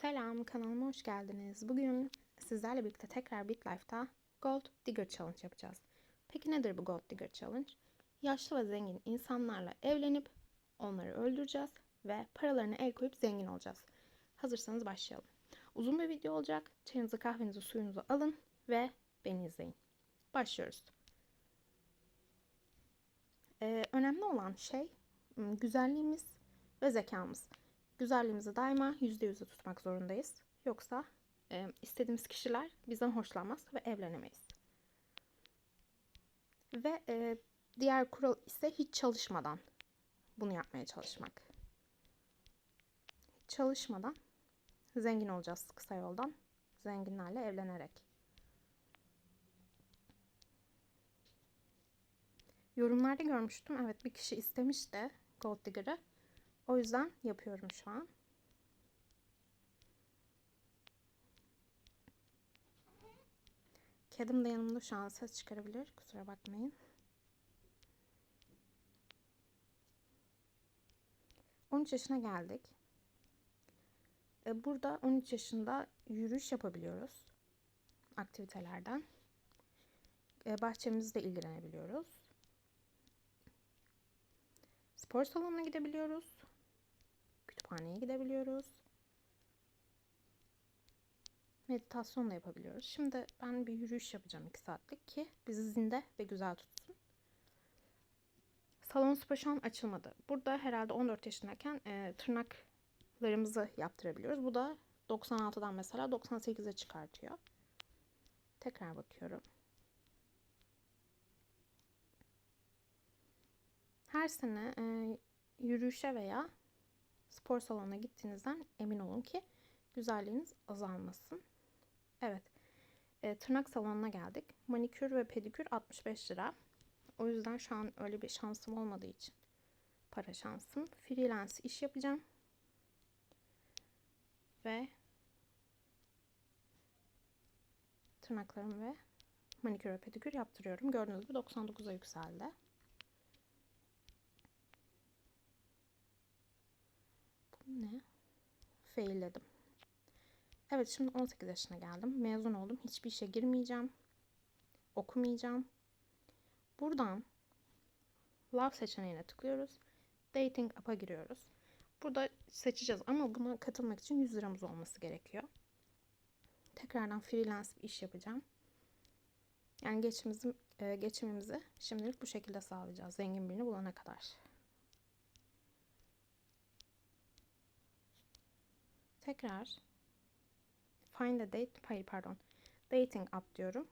Selam, kanalıma hoş geldiniz. Bugün sizlerle birlikte tekrar BitLife'da Gold Digger Challenge yapacağız. Peki nedir bu Gold Digger Challenge? Yaşlı ve zengin insanlarla evlenip onları öldüreceğiz ve paralarına el koyup zengin olacağız. Hazırsanız başlayalım. Uzun bir video olacak. Çayınızı, kahvenizi, suyunuzu alın ve beni izleyin. Başlıyoruz. Ee, önemli olan şey güzelliğimiz ve zekamız. Güzelliğimizi daima %100'e tutmak zorundayız. Yoksa e, istediğimiz kişiler bizden hoşlanmaz ve evlenemeyiz. Ve e, diğer kural ise hiç çalışmadan bunu yapmaya çalışmak. Hiç çalışmadan zengin olacağız kısa yoldan. Zenginlerle evlenerek. Yorumlarda görmüştüm. Evet bir kişi istemiş de Gold Digger'ı. O yüzden yapıyorum şu an. Kedim de yanımda şu an ses çıkarabilir. Kusura bakmayın. ...13 yaşına geldik. E, Burada 13 yaşında yürüyüş yapabiliyoruz. Aktivitelerden. E, Bahçemizde ilgilenebiliyoruz. Spor salonuna gidebiliyoruz. Kütüphaneye gidebiliyoruz. Meditasyon da yapabiliyoruz. Şimdi ben bir yürüyüş yapacağım 2 saatlik ki bizi zinde ve güzel tutsun. Salon spa şu an açılmadı. Burada herhalde 14 yaşındayken e, tırnaklarımızı yaptırabiliyoruz. Bu da 96'dan mesela 98'e çıkartıyor. Tekrar bakıyorum. Her sene e, yürüyüşe veya spor salonuna gittiğinizden emin olun ki güzelliğiniz azalmasın. Evet. E, tırnak salonuna geldik. Manikür ve pedikür 65 lira. O yüzden şu an öyle bir şansım olmadığı için para şansım. Freelance iş yapacağım. Ve tırnaklarım ve manikür ve pedikür yaptırıyorum. Gördüğünüz gibi 99'a yükseldi. Ne? Failledim. Evet şimdi 18 yaşına geldim. Mezun oldum. Hiçbir işe girmeyeceğim. Okumayacağım. Buradan Love seçeneğine tıklıyoruz. Dating app'a giriyoruz. Burada seçeceğiz ama buna katılmak için 100 liramız olması gerekiyor. Tekrardan freelance bir iş yapacağım. Yani geçimimizi, e, geçimimizi şimdilik bu şekilde sağlayacağız. Zengin birini bulana kadar. Tekrar Find a date, hayır pardon. Dating app diyorum.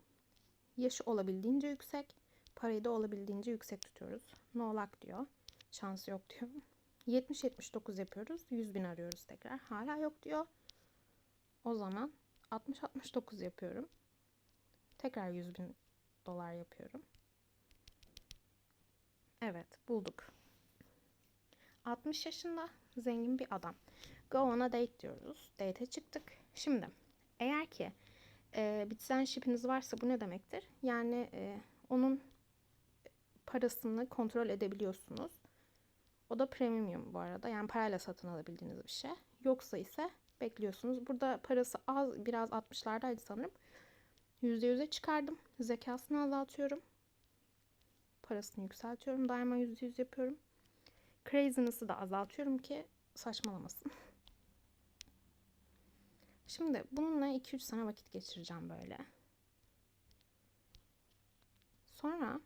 Yaşı olabildiğince yüksek. Parayı da olabildiğince yüksek tutuyoruz. No luck diyor. Şansı yok diyor. 70-79 yapıyoruz. 100 bin arıyoruz tekrar. Hala yok diyor. O zaman 60-69 yapıyorum. Tekrar 100 bin dolar yapıyorum. Evet bulduk. 60 yaşında zengin bir adam. Go on a date diyoruz. Date'e çıktık. Şimdi eğer ki e, citizenship'iniz varsa bu ne demektir? Yani e, onun parasını kontrol edebiliyorsunuz. O da premium bu arada. Yani parayla satın alabildiğiniz bir şey. Yoksa ise bekliyorsunuz. Burada parası az biraz 60'lardaydı sanırım. %100'e çıkardım. Zekasını azaltıyorum. Parasını yükseltiyorum. Daima %100 yapıyorum. Craziness'ı da azaltıyorum ki saçmalamasın. Şimdi bununla 2-3 sene vakit geçireceğim böyle. Sonra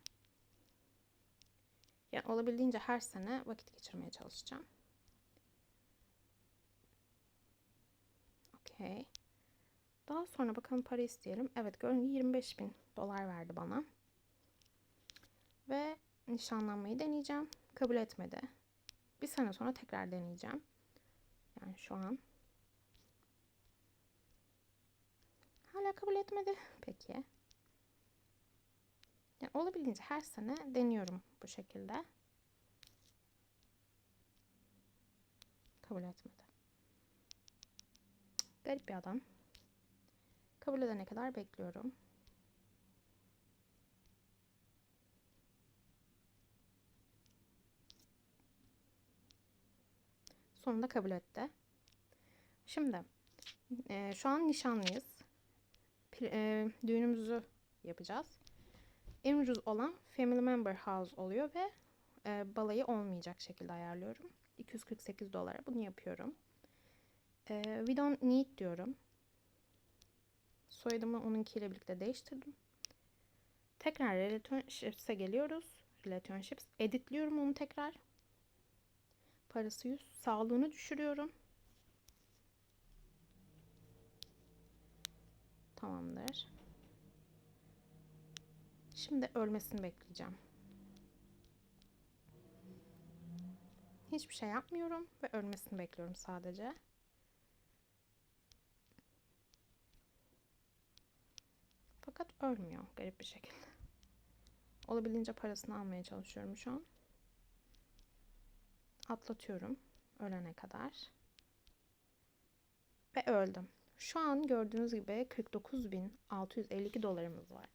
yani olabildiğince her sene vakit geçirmeye çalışacağım. Okey. Daha sonra bakalım para isteyelim. Evet gördüğünüz 25 bin dolar verdi bana. Ve nişanlanmayı deneyeceğim. Kabul etmedi. Bir sene sonra tekrar deneyeceğim. Yani şu an. Hala kabul etmedi. Peki. Yani olabildiğince her sene deniyorum bu şekilde. Kabul etmedi. Garip bir adam. Kabul edene kadar bekliyorum. Sonunda kabul etti. Şimdi Ee, şu an nişanlıyız. E, düğünümüzü yapacağız. En ucuz olan Family Member House oluyor ve e, balayı olmayacak şekilde ayarlıyorum. 248 dolara bunu yapıyorum. E, we don't need diyorum. Soyadımı onunkiyle birlikte değiştirdim. Tekrar Relationships'e geliyoruz. Relationships. Editliyorum onu tekrar. Parası 100. Sağlığını düşürüyorum. Tamamdır. Şimdi ölmesini bekleyeceğim. Hiçbir şey yapmıyorum ve ölmesini bekliyorum sadece. Fakat ölmüyor garip bir şekilde. Olabildiğince parasını almaya çalışıyorum şu an. Atlatıyorum ölene kadar. Ve öldüm. Şu an gördüğünüz gibi 49.652 dolarımız var.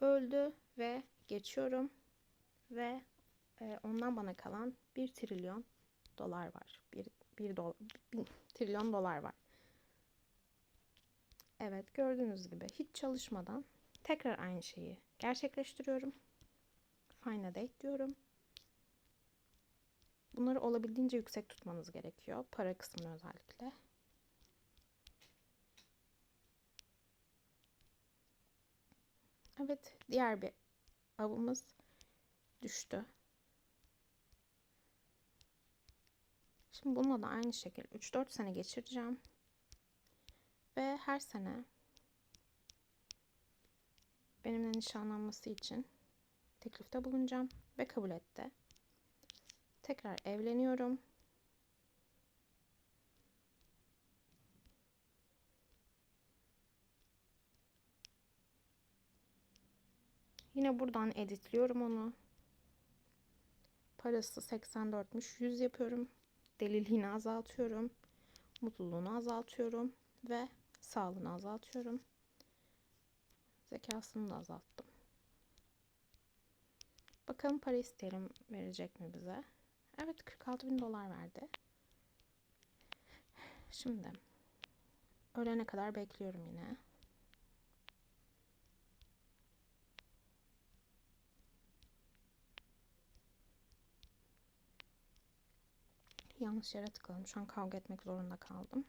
Öldü ve geçiyorum ve e, ondan bana kalan 1 trilyon dolar var. 1, 1, dolar, 1 trilyon dolar var. Evet gördüğünüz gibi hiç çalışmadan tekrar aynı şeyi gerçekleştiriyorum. Find a date diyorum. Bunları olabildiğince yüksek tutmanız gerekiyor. Para kısmını özellikle. Evet, diğer bir avımız düştü. Şimdi bununla da aynı şekilde 3-4 sene geçireceğim. Ve her sene benimle nişanlanması için teklifte bulunacağım ve kabul etti. Tekrar evleniyorum. Yine buradan editliyorum onu. Parası 84'müş. 100 yapıyorum. Deliliğini azaltıyorum. Mutluluğunu azaltıyorum. Ve sağlığını azaltıyorum. Zekasını da azalttım. Bakalım para isteyelim verecek mi bize? Evet 46 bin dolar verdi. Şimdi ölene kadar bekliyorum yine. Yanlış yere tıkladım. Şu an kavga etmek zorunda kaldım.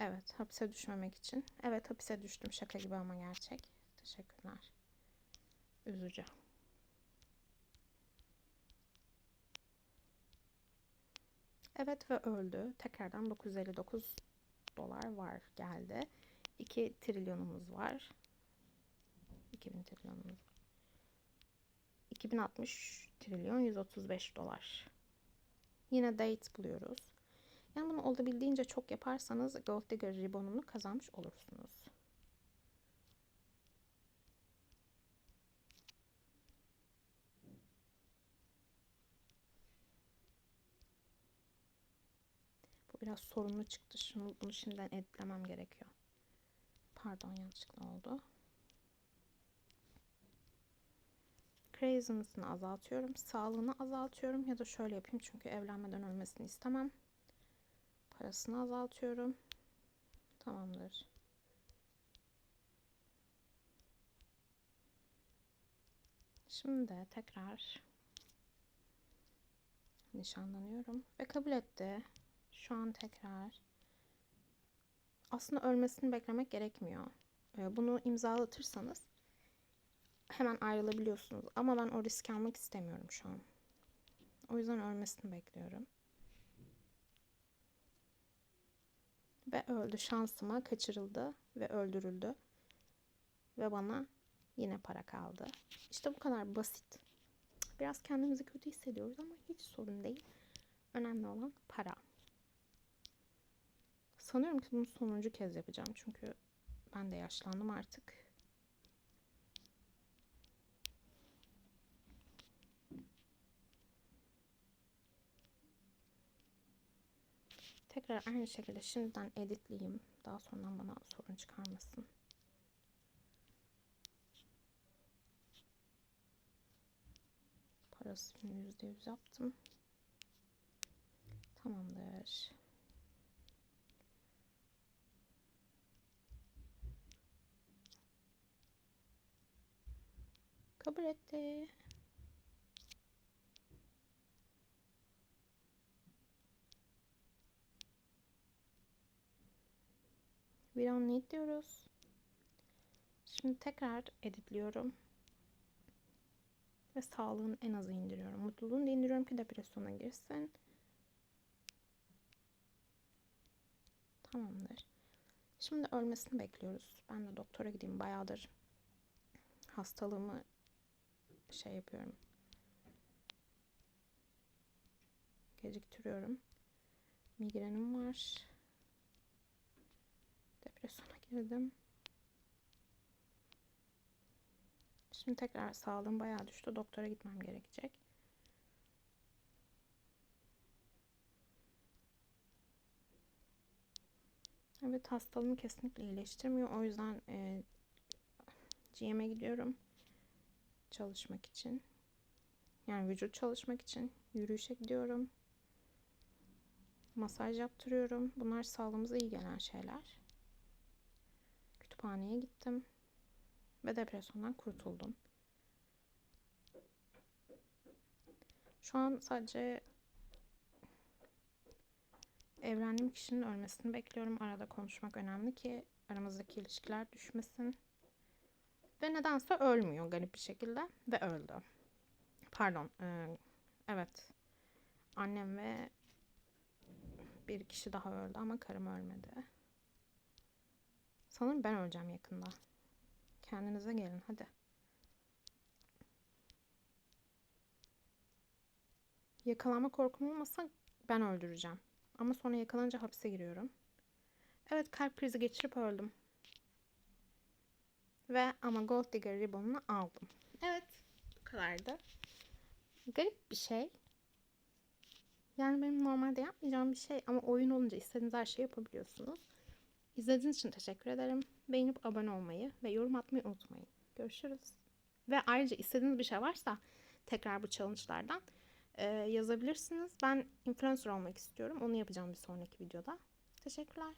Evet, hapise düşmemek için. Evet, hapise düştüm. Şaka gibi ama gerçek. Teşekkürler. Üzücü. Evet ve öldü. Tekrardan 959 dolar var geldi. 2 trilyonumuz var. 2000 trilyonumuz. 2060 trilyon 135 dolar. Yine date buluyoruz. Yani bunu olabildiğince çok yaparsanız Gold Digger ribonunu kazanmış olursunuz. Bu biraz sorunlu çıktı. Şunu, bunu şimdiden editlemem gerekiyor. Pardon yanlışlıkla oldu. Craziness'ını azaltıyorum. Sağlığını azaltıyorum. Ya da şöyle yapayım çünkü evlenmeden ölmesini istemem. Parasını azaltıyorum. Tamamdır. Şimdi tekrar nişanlanıyorum ve kabul etti. Şu an tekrar aslında ölmesini beklemek gerekmiyor. Bunu imzalatırsanız hemen ayrılabiliyorsunuz. Ama ben o riski almak istemiyorum şu an. O yüzden ölmesini bekliyorum. Ve öldü. Şansıma kaçırıldı ve öldürüldü. Ve bana yine para kaldı. İşte bu kadar basit. Biraz kendimizi kötü hissediyoruz ama hiç sorun değil. Önemli olan para. Sanıyorum ki bunu sonuncu kez yapacağım. Çünkü ben de yaşlandım artık. Tekrar aynı şekilde şimdiden editleyeyim. Daha sonradan bana sorun çıkarmasın. Parasını %100 yaptım. Tamamdır. Kabul etti. We don't need diyoruz. Şimdi tekrar editliyorum. Ve sağlığını en aza indiriyorum. Mutluluğunu da indiriyorum ki depresyona girsin. Tamamdır. Şimdi ölmesini bekliyoruz. Ben de doktora gideyim. Bayağıdır hastalığımı şey yapıyorum. Geciktiriyorum. Migrenim var. Depresyona girdim. Şimdi tekrar sağlığım bayağı düştü. Doktora gitmem gerekecek. Evet hastalığımı kesinlikle iyileştirmiyor. O yüzden e, GM'e gidiyorum. Çalışmak için. Yani vücut çalışmak için. Yürüyüşe gidiyorum. Masaj yaptırıyorum. Bunlar sağlığımıza iyi gelen şeyler. Kütüphaneye gittim. Ve depresyondan kurtuldum. Şu an sadece evlendiğim kişinin ölmesini bekliyorum. Arada konuşmak önemli ki aramızdaki ilişkiler düşmesin. Ve nedense ölmüyor garip bir şekilde. Ve öldü. Pardon. e, evet. Annem ve bir kişi daha öldü ama karım ölmedi. Sanırım ben öleceğim yakında. Kendinize gelin hadi. Yakalanma korkum olmasa ben öldüreceğim. Ama sonra yakalanınca hapse giriyorum. Evet kalp krizi geçirip öldüm. Ve ama Gold Digger ribbon'unu aldım. Evet bu kadardı. Garip bir şey. Yani benim normalde yapmayacağım bir şey ama oyun olunca istediğiniz her şeyi yapabiliyorsunuz. İzlediğiniz için teşekkür ederim. Beğenip abone olmayı ve yorum atmayı unutmayın. Görüşürüz. Ve ayrıca istediğiniz bir şey varsa tekrar bu challenge'lardan e, yazabilirsiniz. Ben influencer olmak istiyorum. Onu yapacağım bir sonraki videoda. Teşekkürler.